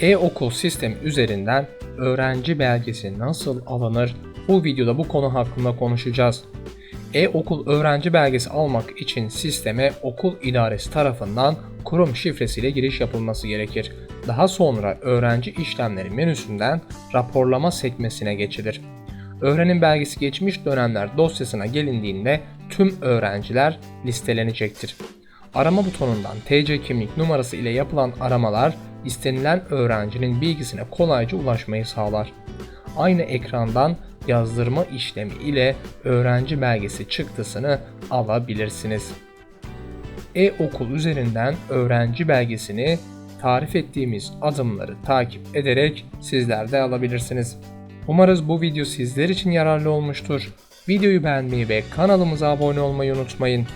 E-okul sistemi üzerinden öğrenci belgesi nasıl alınır? Bu videoda bu konu hakkında konuşacağız. E-okul öğrenci belgesi almak için sisteme okul idaresi tarafından kurum şifresiyle giriş yapılması gerekir. Daha sonra öğrenci işlemleri menüsünden raporlama sekmesine geçilir. Öğrenim belgesi geçmiş dönemler dosyasına gelindiğinde tüm öğrenciler listelenecektir. Arama butonundan TC kimlik numarası ile yapılan aramalar istenilen öğrencinin bilgisine kolayca ulaşmayı sağlar. Aynı ekrandan yazdırma işlemi ile öğrenci belgesi çıktısını alabilirsiniz. E-okul üzerinden öğrenci belgesini tarif ettiğimiz adımları takip ederek sizler de alabilirsiniz. Umarız bu video sizler için yararlı olmuştur. Videoyu beğenmeyi ve kanalımıza abone olmayı unutmayın.